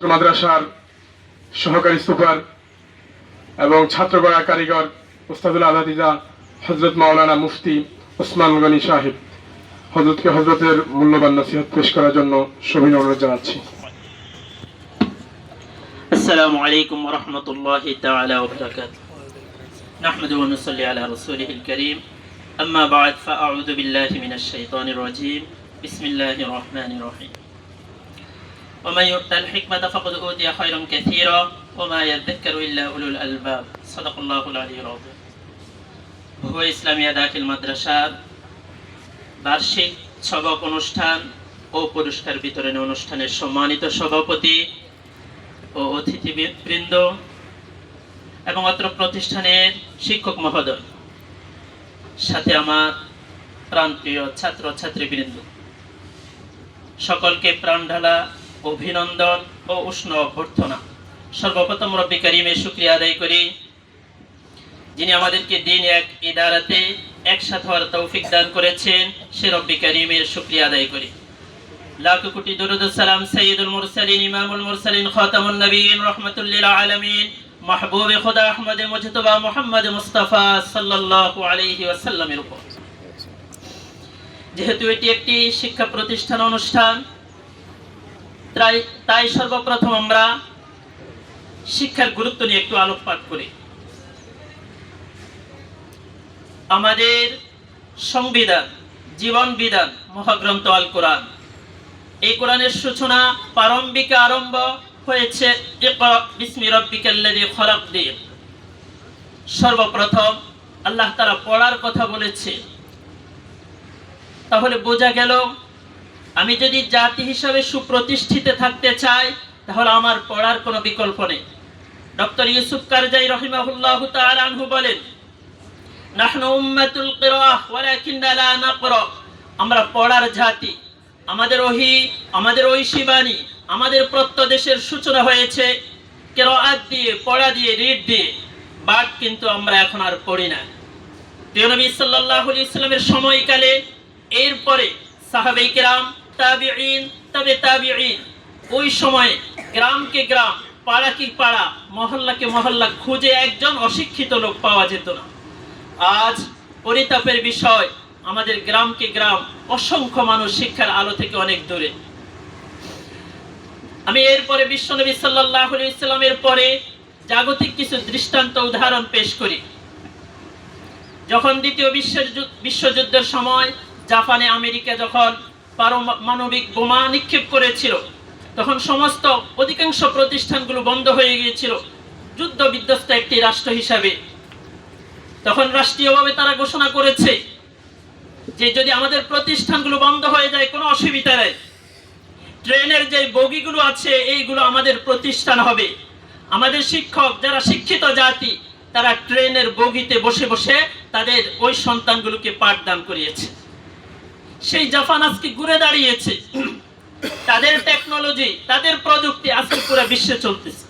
মাদ্রাসার সহকারী সুপার এবং ছাত্রগড়া কারিগর উস্তাদুল আজাদিজা হজরত মাওলানা মুফতি ওসমান গনি সাহেব হজরতকে হজরতের মূল্যবান নসিহত পেশ করার জন্য সবিন অনুরোধ জানাচ্ছি السلام عليكم ورحمة الله تعالى وبركاته نحمد ونصلي على رسوله الكريم أما بعد فأعوذ بالله من الشيطان الرجيم بسم الله الرحمن الرحيم ومن يؤت الحكمة فقد أوتي خيرا كثيرا وما يذكر إلا أولو الألباب صدق الله العلي العظيم هو ইসলামিয়া দাখিল মাদ্রাসার বার্ষিক সবক অনুষ্ঠান ও পুরস্কার বিতরণ অনুষ্ঠানের সম্মানিত সভাপতি ও অতিথিবৃন্দ এবং অত্র প্রতিষ্ঠানের শিক্ষক মহোদয় সাথে আমার প্রাণপ্রিয় ছাত্র ছাত্রীবৃন্দ সকলকে প্রাণ ঢালা অভিনন্দন ও উষ্ণ অভ্যর্থনা। সর্বপ্রথম রব্বি করিমের শুক্রিয়া আদায় করি, যিনি আমাদেরকে দিন এক ইদারাতে একসাথে হওয়ার তৌফিক দান করেছেন, সে রব্বি করিমের শুক্রিয়া আদায় করি। লাখ কোটি দরুদ সালাম সৈয়দুল মুরসালিন, ইমামুল মুরসালিন, খাতামুন নবীন মাহবুবে খোদা আহমদ, মুজতবা মুহাম্মদ মুস্তাফা সাল্লাল্লাহু আলাইহি ওয়াসাল্লামের উপর। যেহেতু এটি একটি শিক্ষা প্রতিষ্ঠান অনুষ্ঠান তাই সর্বপ্রথম আমরা শিক্ষার গুরুত্ব নিয়ে একটু আলোকপাত করি। আমাদের সংবিধান, জীবন বিধান, মহাগ্রন্থ আল কোরআন। এই কোরআনের সূচনা প্রারম্ভিক আরম্ভ হয়েছে সর্বপ্রথম আল্লাহ তারা পড়ার কথা বলেছে। তাহলে বোঝা গেল আমি যদি জাতি হিসাবে সুপ্রতিষ্ঠিত থাকতে চাই, তাহলে আমার পড়ার কোনো বিকল্প নেই। ডক্টর ইউসুফ কারজাই রহিমাহুল্লাহ আনহু বলেন আমরা পড়ার জাতি, আমাদের ওহি, আমাদের ঐশী বাণী আমাদের প্রত্যদেশের সূচনা হয়েছে কেরাত দিয়ে, পড়া দিয়ে রিড দিয়ে। বাট কিন্তু আমরা এখন আর পড়ি না। প্রিয় নবী আলাইহি ইসলামের সময়কালে এরপরে সাহাবাই কেরাম তাবিঈন, তবে তাবিঈন। ওই সময়ে গ্রামকে গ্রাম পাড়াকে পাড়া মহল্লাকে মহল্লা খুঁজে একজন অশিক্ষিত লোক পাওয়া যেত না। আজ পরিতাপের বিষয়, আমাদের গ্রামকে গ্রাম, অসংখ্য মানুষ শিক্ষার আলো থেকে অনেক দূরে। আমি এরপরে বিশ্বনবী সাল্লাহ ইসলামের পরে জাগতিক কিছু দৃষ্টান্ত উদাহরণ পেশ করি। যখন দ্বিতীয় বিশ্বের বিশ্বযুদ্ধের সময় জাপানে আমেরিকা যখন পারমাণবিক বোমা নিক্ষেপ করেছিল। তখন সমস্ত অধিকাংশ প্রতিষ্ঠানগুলো বন্ধ হয়ে গিয়েছিল। যুদ্ধ বিধ্বস্ত একটি রাষ্ট্র হিসাবে। তখন রাষ্ট্রীয়ভাবে তারা ঘোষণা করেছে যে যদি আমাদের প্রতিষ্ঠানগুলো বন্ধ হয়ে যায়, কোনো অসুবিধা নেই। ট্রেনের যে বগিগুলো আছে, এইগুলো আমাদের প্রতিষ্ঠান হবে। আমাদের শিক্ষক, যারা শিক্ষিত জাতি, তারা ট্রেনের বগিতে বসে বসে তাদের ওই সন্তানগুলোকে পাঠদান করিয়েছে। সেই জাপান আজকে ঘুরে দাঁড়িয়েছে। তাদের টেকনোলজি তাদের প্রযুক্তি আজকে পুরো বিশ্বে চলতেছে।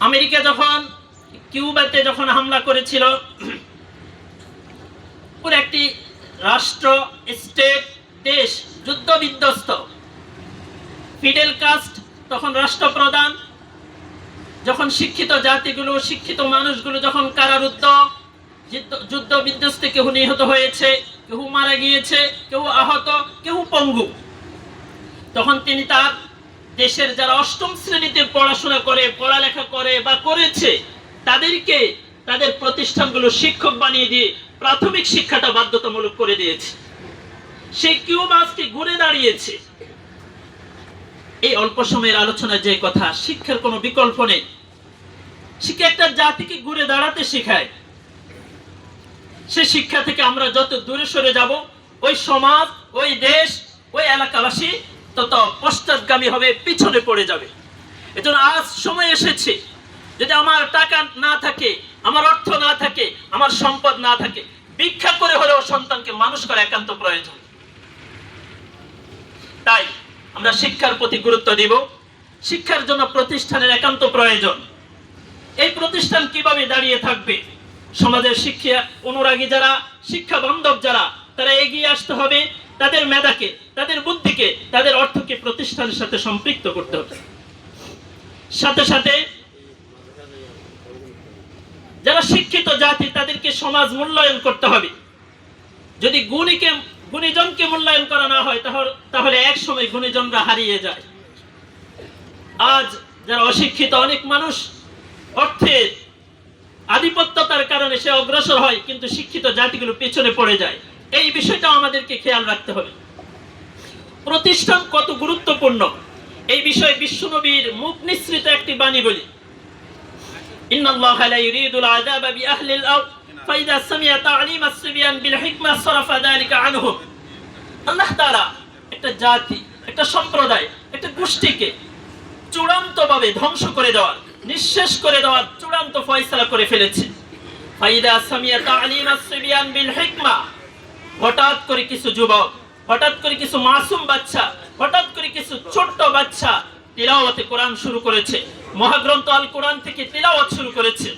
আমেরিকা যখন, কিউবাতে যখন হামলা করেছিল, পুরো একটি রাষ্ট্র, স্টেট, দেশ যুদ্ধ বিধ্বস্ত ফিডেল কাস্ট তখন রাষ্ট্রপ্রধান, যখন শিক্ষিত জাতিগুলো, শিক্ষিত মানুষগুলো যখন কারারুদ্ধ, যুদ্ধ- বিধ্বস্তে কেউ নিহত হয়েছে কেউ মারা গিয়েছে কেউ আহত কেউ পঙ্গু। তখন তিনি তার দেশের যারা অষ্টম শ্রেণীতে পড়াশোনা করে, পড়ালেখা করে বা করেছে, তাদেরকে তাদের প্রতিষ্ঠানগুলো শিক্ষক বানিয়ে দিয়ে প্রাথমিক শিক্ষাটা বাধ্যতামূলক করে দিয়েছে। সেই কিউব আজকে ঘুরে দাঁড়িয়েছে। এই অল্প সময়ের আলোচনায় যে কথা, শিক্ষার কোনো বিকল্প নেই। শিক্ষা একটা জাতিকে ঘুরে দাঁড়াতে শেখায়? সে শিক্ষা থেকে আমরা যত দূরে সরে যাব, ওই সমাজ, ওই দেশ, ওই এলাকাবাসী তত পশ্চাৎগামী হবে, পিছনে পড়ে যাবে। এজন্য আজ সময় এসেছে, যদি আমার টাকা না থাকে, আমার অর্থ না থাকে, আমার সম্পদ না থাকে, ভিক্ষা করে হলেও সন্তানকে মানুষ করা একান্ত প্রয়োজন। তাই আমরা শিক্ষার প্রতি গুরুত্ব দিব। শিক্ষার জন্য প্রতিষ্ঠানের একান্ত প্রয়োজন। এই প্রতিষ্ঠান কীভাবে দাঁড়িয়ে থাকবে? সমাজের শিক্ষা অনুরাগী যারা, শিক্ষা বান্ধব যারা, তারা এগিয়ে আসতে হবে, তাদের মেধাকে, তাদের বুদ্ধিকে, তাদের অর্থকে প্রতিষ্ঠানের সাথে সম্পৃক্ত করতে হবে। সাথে সাথে যারা শিক্ষিত জাতি, তাদেরকে সমাজ মূল্যায়ন করতে হবে। যদি গুণীকে, গুণীজনকে মূল্যায়ন করা না হয়, তাহলে তাহলে এক সময় গুণীজনরা হারিয়ে যায়। আজ যারা অশিক্ষিত অনেক মানুষ, অর্থের আধিপত্যতার কারণে সে অগ্রসর হয়, কিন্তু শিক্ষিত জাতিগুলো পেছনে পড়ে যায়। এই বিষয়টাও আমাদেরকে খেয়াল রাখতে হবে। প্রতিষ্ঠান কত গুরুত্বপূর্ণ। এই বিষয়ে বিশ্বনবীর মুখ নিঃসৃত একটি বাণী বলি। একটা জাতি, একটা সম্প্রদায়, একটা গোষ্ঠীকে চূড়ান্তভাবে ধ্বংস করে দেওয়ার নিঃশেষ করে দেওয়ার চূড়ান্ত ফয়সালা করে ফেলেছে। ফাইদা সামিয়া তালিম বিল হিকমা। হঠাৎ করে কিছু যুবক, হঠাৎ করে কিছু মাসুম বাচ্চা, হঠাৎ করে কিছু ছোট্ট বাচ্চা তিলাওয়াতে কোরআন শুরু করেছে। মহাগ্রন্থ আল কোরআন থেকে তিলাওয়াত শুরু করেছে।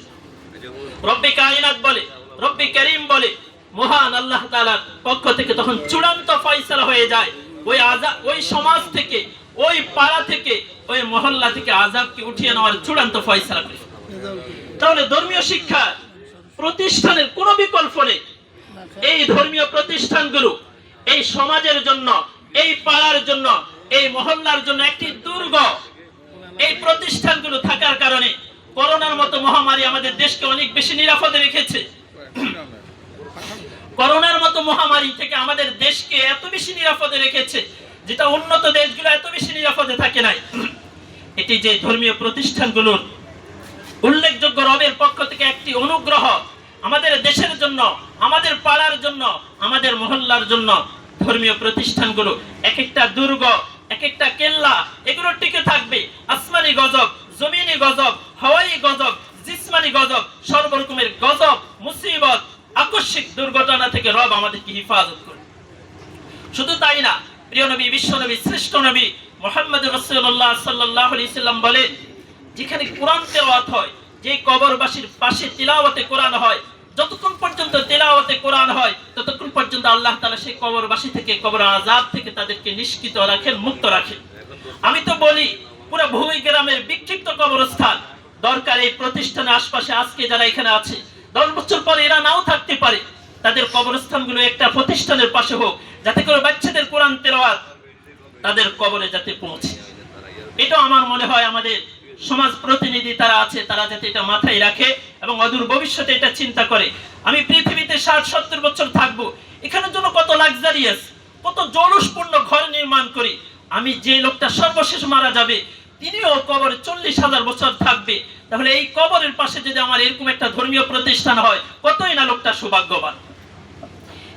রব্বি কায়নাত বলে, রব্বি করিম বলে, মহান আল্লাহ তাআলার পক্ষ থেকে তখন চূড়ান্ত ফয়সালা হয়ে যায়। ওই আজা ওই সমাজ থেকে ওই পাড়া থেকে, ওই মহল্লা থেকে আজাবকে উঠিয়ে নেওয়ার চূড়ান্ত ফয়সালা করে। তাহলে ধর্মীয় শিক্ষা প্রতিষ্ঠানের কোনো বিকল্প নেই। এই ধর্মীয় প্রতিষ্ঠানগুলো এই সমাজের জন্য, এই পাড়ার জন্য, এই মহল্লার জন্য একটি দুর্গ। এই প্রতিষ্ঠানগুলো থাকার কারণে করোনার মতো মহামারী আমাদের দেশকে অনেক বেশি নিরাপদে রেখেছে। করোনার মতো মহামারী থেকে আমাদের দেশকে এত বেশি নিরাপদে রেখেছে যেটা উন্নত দেশগুলো এত বেশি নিরাপদে থাকে নাই। এটি যে ধর্মীয় প্রতিষ্ঠানগুলোর উল্লেখযোগ্য রবের পক্ষ থেকে একটি অনুগ্রহ আমাদের দেশের জন্য, আমাদের পাড়ার জন্য, আমাদের মহল্লার জন্য ধর্মীয় প্রতিষ্ঠানগুলো এক একটা দুর্গ এক একটা কেল্লা, এগুলো টিকে থাকবে। আসমানি গজব, জমিনি গজব, হাওয়াই গজব, জিসমানি গজব, সর্বরকমের গজব, মুসিবত, আকস্মিক দুর্ঘটনা থেকে রব আমাদেরকে হিফাজত করে শুধু তাই না প্রিয় নবী, বিশ্ব নবী, শ্রেষ্ঠ নবী মোহাম্মদ রসুল্লাহ সাল্লাহ আলি সাল্লাম বলেন, যেখানে কোরআন তেলাওয়াত হয়, যে কবরবাসীর পাশে তিলাওয়াতে কোরআন হয়, যতক্ষণ পর্যন্ত তেলাওয়াতে কোরআন হয়, ততক্ষণ পর্যন্ত আল্লাহ তাআলা সেই কবরবাসী থেকে, কবর আজাব থেকে তাদেরকে নিষ্কৃত রাখেন, মুক্ত রাখেন। আমি তো বলি, পুরো ভূমি গ্রামের বিক্ষিপ্ত কবরস্থান, দরকার এই প্রতিষ্ঠানের আশপাশে আজকে যারা এখানে আছে, দশ বছর পরে এরা নাও থাকতে পারে। তাদের কবরস্থানগুলো একটা প্রতিষ্ঠানের পাশে হোক, যাতে করে বাচ্চাদের কোরআন তেলাওয়াত তাদের কবরে যাতে পৌঁছে। এটা আমার মনে হয় আমাদের সমাজ প্রতিনিধি তারা আছে, তারা যাতে এটা মাথায় রাখে এবং অদূর ভবিষ্যতে এটা চিন্তা করে। আমি পৃথিবীতে ষাট, সত্তর বছর থাকব, এখানের জন্য কত লাক্সারিয়াস কত জলসপূর্ণ ঘর নির্মাণ করি। আমি যে লোকটা সর্বশেষ মারা যাবে, তিনিও কবরে চল্লিশ হাজার বছর থাকবে। তাহলে এই কবরের পাশে যদি আমার এরকম একটা ধর্মীয় প্রতিষ্ঠান হয়, কতই না লোকটা সৌভাগ্যবান।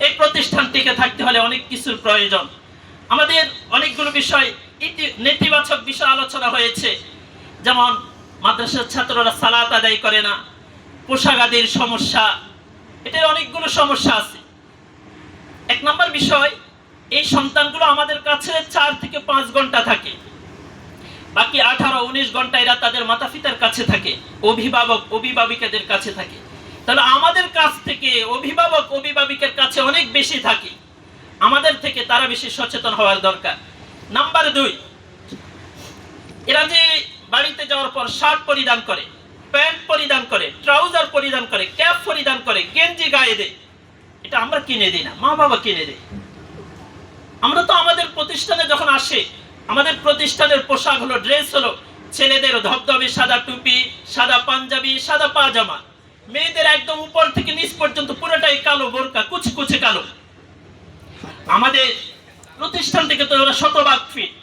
এই প্রতিষ্ঠানটিকে থাকতে হলে অনেক কিছুর প্রয়োজন। আমাদের অনেকগুলো বিষয় নেতিবাচক বিষয় আলোচনা হয়েছে। যেমন, মাদ্রাসার ছাত্ররা সালাত আদায় করে না, পোশাক আদির সমস্যা, এটার অনেকগুলো সমস্যা আছে। এক নম্বর বিষয়, এই সন্তানগুলো আমাদের কাছে চার থেকে পাঁচ ঘণ্টা থাকে। বাকি আঠারো, উনিশ ঘণ্টা এরা তাদের মাতা পিতার কাছে থাকে, অভিভাবক, অভিভাবিকাদের কাছে থাকে। তাহলে আমাদের কাছ থেকে অভিভাবক, অভিভাবিকের কাছে অনেক বেশি থাকে। আমাদের থেকে তারা বেশি সচেতন হওয়ার দরকার। নাম্বার দুই, এরা যে বাড়িতে যাওয়ার পর শার্ট পরিধান করে, প্যান্ট পরিধান করে, ট্রাউজার পরিধান করে, ক্যাপ পরিধান করে, গেঞ্জি গায়ে দেয়, এটা আমরা কিনে দিই না মা বাবা কিনে দেয়। আমরা তো আমাদের প্রতিষ্ঠানে যখন আসে, আমাদের প্রতিষ্ঠানের পোশাক হলো, ড্রেস হলো, ছেলেদের ধবধবে সাদা টুপি, সাদা পাঞ্জাবি, সাদা পাজামা। মেয়েদের একদম উপর থেকে নিচ পর্যন্ত পুরোটাই কালো বোরকা কুচকুচে কালো। আমাদের প্রতিষ্ঠান থেকে তো ওরা শতভাগ ফিট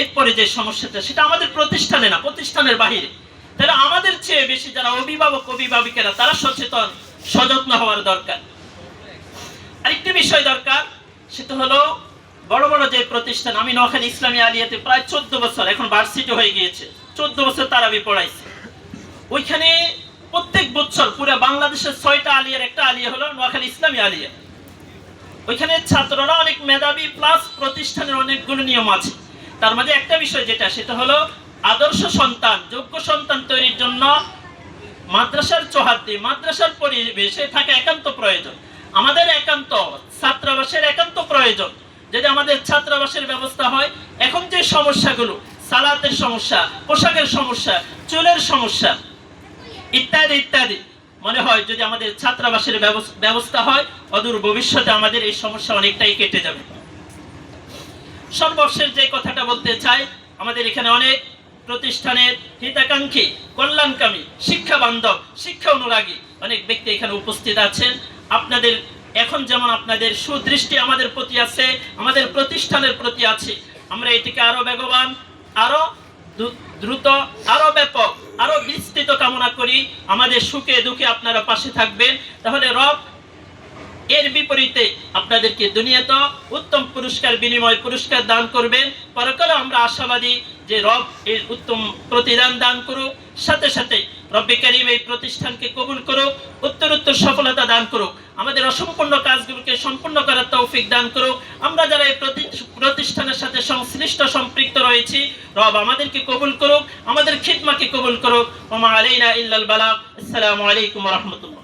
এরপরে যে সমস্যাটা, সেটা আমাদের প্রতিষ্ঠানে না, প্রতিষ্ঠানের বাহিরে। তাহলে আমাদের চেয়ে বেশি যারা অভিভাবক, অভিভাবিকেরা, তারা সচেতন, সযত্ন হওয়ার দরকার। আরেকটি বিষয় দরকার, সেটা হলো বড় বড় যে প্রতিষ্ঠান, আমি নোয়াখালী ইসলামী আলিয়াতে প্রায় চোদ্দ বছর, এখন ভার্সিটি হয়ে গিয়েছে, চোদ্দ বছর তারাবি পড়াইছে। ওইখানে প্রত্যেক বছর পুরো বাংলাদেশের ছয়টা আলিয়ার, একটা আলিয়া হলো নোয়াখালী ইসলামী আলিয়া। ওইখানে ছাত্ররা অনেক মেধাবী প্লাস প্রতিষ্ঠানের অনেকগুলো নিয়ম আছে। তার মাঝে একটা বিষয় যেটা, সেটা হলো আদর্শ সন্তান, যোগ্য সন্তান তৈরির জন্য মাদ্রাসার চৌহাদ্দি, মাদ্রাসার পরিবেশে থাকা একান্ত প্রয়োজন। আমাদের একান্ত, ছাত্রাবাসের একান্ত প্রয়োজন। যদি আমাদের ছাত্রাবাসের ব্যবস্থা হয়, এখন যে সমস্যাগুলো, সালাতের সমস্যা, পোশাকের সমস্যা, চুলের সমস্যা ইত্যাদি ইত্যাদি। মনে হয় যদি আমাদের ছাত্রাবাসের ব্যবস- ব্যবস্থা হয়, অদূর ভবিষ্যতে আমাদের এই সমস্যা অনেকটাই কেটে যাবে। সর্বশেষ যে কথাটা বলতে চাই, আমাদের এখানে অনেক প্রতিষ্ঠানের হিতাকাঙ্ক্ষী, কল্যাণকামী, শিক্ষা বান্ধব, শিক্ষা অনুরাগী অনেক ব্যক্তি এখানে উপস্থিত আছেন। আপনাদের এখন যেমন আপনাদের সুদৃষ্টি আমাদের প্রতি আছে, আমাদের প্রতিষ্ঠানের প্রতি আছে, আমরা এটিকে আরও বেগবান, আরও দ্রুত, আরও ব্যাপক, আরও বিস্তৃত কামনা করি। আমাদের সুখে দুঃখে আপনারা পাশে থাকবেন। তাহলে রব, এর বিপরীতে আপনাদেরকে দুনিয়াতে উত্তম পুরস্কার, বিনিময় পুরস্কার দান করবেন। পরকালে আমরা আশাবাদী যে রব এর উত্তম প্রতিদান দান করুক। সাথে সাথে রব্বে কারিম এই প্রতিষ্ঠানকে কবুল করুক উত্তর উত্তর সফলতা দান করুক। আমাদের অসম্পূর্ণ কাজগুলোকে সম্পূর্ণ করার তৌফিক দান করুক। আমরা যারা এই প্রতি- প্রতিষ্ঠানের সাথে সংশ্লিষ্ট সম্পৃক্ত রয়েছি, রব আমাদেরকে কবুল করুক, আমাদের খিদমাকে কবুল করুক। ওমা আলাইনা ইল্লাল বালা। আসসালামু আলাইকুম রাহমাতুল্লাহ।